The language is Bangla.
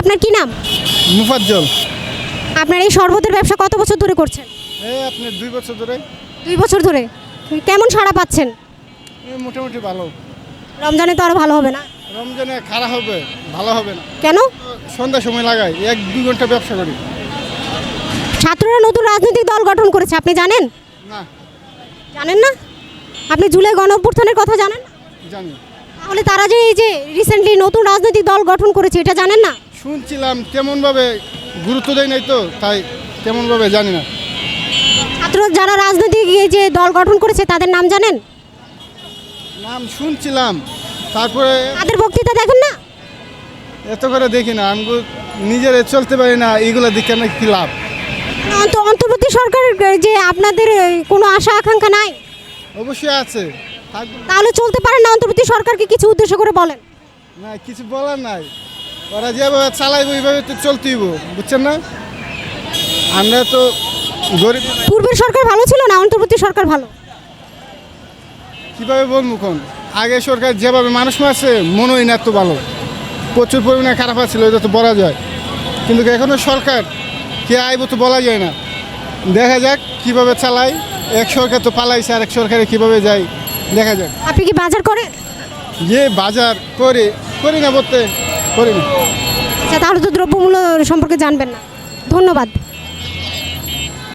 আপনার কি নাম? মুফাজ্জল। আপনার এই শরবতের ব্যবসা কত বছর ধরে করছেন? এই আপনার দুই বছর ধরে। দুই বছর ধরে। কেমন সাড়া পাচ্ছেন? মোটামুটি ভালো। রমজানে তো আরও ভালো হবে না? রমজানে খারাপ হবে ভালো হবে না। কেন? সন্ধ্যা সময় লাগাই এক দুই ঘণ্টা ব্যবসা করি। ছাত্ররা নতুন রাজনৈতিক দল গঠন করেছে আপনি জানেন? না। জানেন না? আপনি জুলাই গণ অভ্যুত্থানের কথা জানেন? না? জানি। তাহলে তারা যে এই যে রিসেন্টলি নতুন রাজনৈতিক দল গঠন করেছে এটা জানেন না? শুনছিলাম তেমনভাবে গুরুত্ব দেয় নাই তো তাই তেমনভাবে জানি না। ছাত্র যারা রাজনৈতিক এই যে দল গঠন করেছে তাদের নাম জানেন? নাম শুনছিলাম তারপরে তাদের বক্তৃতা দেখেন না? এত করে দেখি না আমি নিজেরে চলতে পারি না এইগুলো দেখে না কি লাভ। অন্ত অন্তর্বর্তী সরকার যে আপনাদের কোনো আশা আকাঙ্ক্ষা নাই? অবশ্যই আছে তাহলে চলতে পারেন না অন্তর্বর্তী সরকারকে কিছু উদ্দেশ্য করে বলেন? না কিছু বলার নাই। ওরা যেভাবে চালাইবো এইভাবে তো চলতেইব বুঝছেন না? আমরা তো গরিব পূর্বের সরকার ভালো ছিল না? অন্তর্বর্তী সরকার ভালো? কীভাবে বলব কোন? আগে সরকার যেভাবে মানুষ মারছে মনে হয় না এত ভালো। প্রচুর পরিমাণে খারাপ আছিল এটা তো বলা যায়। কিন্তু এখনও সরকার কে আইব তো বলা যায় না। দেখা যাক কীভাবে চালায়। এক সরকার তো পালাইছে আর এক সরকারে কীভাবে যায় দেখা যাক। আপনি কি বাজার করে? যে বাজার করে করি না বলতে। করি না আচ্ছা তাহলে তো দ্রব্যমূল্য সম্পর্কে জানবেন না। ধন্যবাদ।